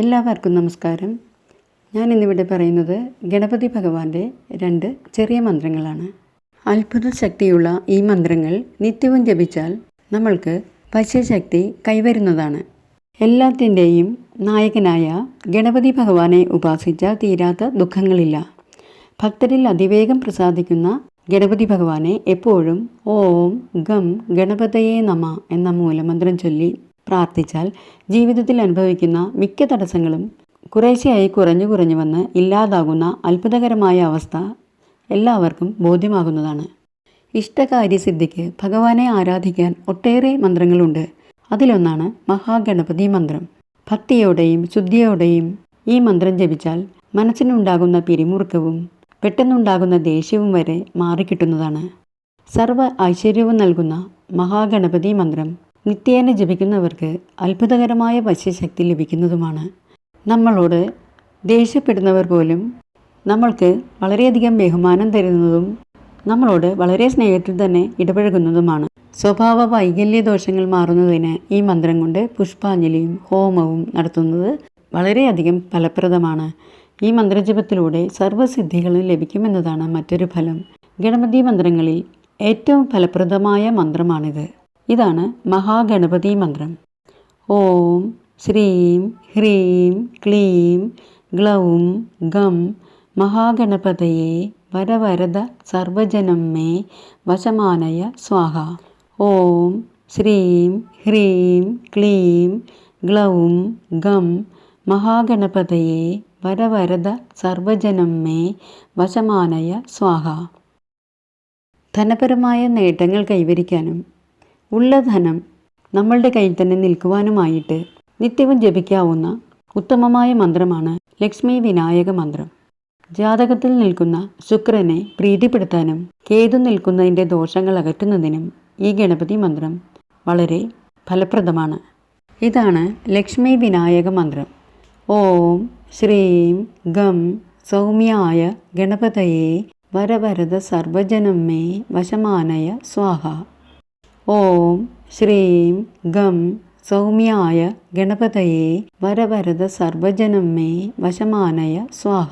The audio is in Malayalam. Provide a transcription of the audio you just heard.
എല്ലാവർക്കും നമസ്കാരം. ഞാൻ ഇന്നിവിടെ പറയുന്നത് ഗണപതി ഭഗവാന്റെ രണ്ട് ചെറിയ മന്ത്രങ്ങളാണ്. അത്ഭുത ശക്തിയുള്ള ഈ മന്ത്രങ്ങൾ നിത്യവും ജപിച്ചാൽ നമ്മൾക്ക് ശക്തി കൈവരുന്നതാണ്. എല്ലാത്തിന്റെയും നായകനായ ഗണപതി ഭഗവാനെ ഉപാസിച്ചാൽ തീരാത്ത ദുഃഖങ്ങളില്ല. ഭക്തരിൽ അതിവേഗം പ്രസാദിക്കുന്ന ഗണപതി ഭഗവാനെ എപ്പോഴും ഓം ഗം ഗണപതയേ നമ എന്ന മൂലമന്ത്രം ചൊല്ലി പ്രാർത്ഥിച്ചാൽ ജീവിതത്തിൽ അനുഭവിക്കുന്ന മിക്ക തടസ്സങ്ങളും കുറേശ്ശെയായി കുറഞ്ഞു കുറഞ്ഞു വന്ന് ഇല്ലാതാകുന്ന അത്ഭുതകരമായ അവസ്ഥ എല്ലാവർക്കും ബോധ്യമാകുന്നതാണ്. ഇഷ്ടകാര്യസിദ്ധിക്ക് ഭഗവാനെ ആരാധിക്കാൻ ഒട്ടേറെ മന്ത്രങ്ങളുണ്ട്. അതിലൊന്നാണ് മഹാഗണപതി മന്ത്രം. ഭക്തിയോടെയും ശുദ്ധിയോടെയും ഈ മന്ത്രം ജപിച്ചാൽ മനസ്സിനുണ്ടാകുന്ന പിരിമുറുക്കവും പെട്ടെന്നുണ്ടാകുന്ന ദേഷ്യവും വരെ മാറിക്കിട്ടുന്നതാണ്. സർവ ഐശ്വര്യവും നൽകുന്ന മഹാഗണപതി മന്ത്രം നിത്യേന ജപിക്കുന്നവർക്ക് അത്ഭുതകരമായ വശ്യശക്തി ലഭിക്കുന്നതുമാണ്. നമ്മളോട് ദേഷ്യപ്പെടുന്നവർ പോലും നമ്മൾക്ക് വളരെയധികം ബഹുമാനം തരുന്നതും നമ്മളോട് വളരെ സ്നേഹത്തിൽ തന്നെ ഇടപഴകുന്നതുമാണ്. സ്വഭാവ വൈകല്യ ദോഷങ്ങൾ മാറുന്നതിന് ഈ മന്ത്രം കൊണ്ട് പുഷ്പാഞ്ജലിയും ഹോമവും നടത്തുന്നത് വളരെയധികം ഫലപ്രദമാണ്. ഈ മന്ത്രജപത്തിലൂടെ സർവസിദ്ധികളും ലഭിക്കുമെന്നതാണ് മറ്റൊരു ഫലം. ഗണപതി മന്ത്രങ്ങളിൽ ഏറ്റവും ഫലപ്രദമായ മന്ത്രമാണിത്. ഇതാണ് മഹാഗണപതി മന്ത്രം. ഓം ശ്രീം ഹ്രീം ക്ലീം ഗ്ലൗം ഗം മഹാഗണപതയെ വരവരദ സർവജനം മേ വശമാനയ സ്വാഹ. ഓം ശ്രീം ഹ്രീം ക്ലീം ഗ്ലൗം ഗം മഹാഗണപതയെ വരവരദ സർവജനം മേ വശമാനയ സ്വാഹ. ധനപരമായ നേട്ടങ്ങൾ കൈവരിക്കാനും ഉള്ള ധനം നമ്മളുടെ കയ്യിൽ തന്നെ നിൽക്കുവാനുമായിട്ട് നിത്യവും ജപിക്കാവുന്ന ഉത്തമമായ മന്ത്രമാണ് ലക്ഷ്മി വിനായക മന്ത്രം. ജാതകത്തിൽ നിൽക്കുന്ന ശുക്രനെ പ്രീതിപ്പെടുത്താനും കേതു നിൽക്കുന്നതിന്റെ ദോഷങ്ങൾ അകറ്റുന്നതിനും ഈ ഗണപതി മന്ത്രം വളരെ ഫലപ്രദമാണ്. ഇതാണ് ലക്ഷ്മി വിനായക മന്ത്രം. ഓം ശ്രീം ഗം സൗമ്യായ ഗണപതയെ വരവരത സർവജനം മേ വശമാനയ സ്വാഹ. ഓം ശ്രീം ഗം സൗമ്യായ ഗണപതയെ വരവരദ സർവജനം മേ വശമാനയ സ്വാഹ.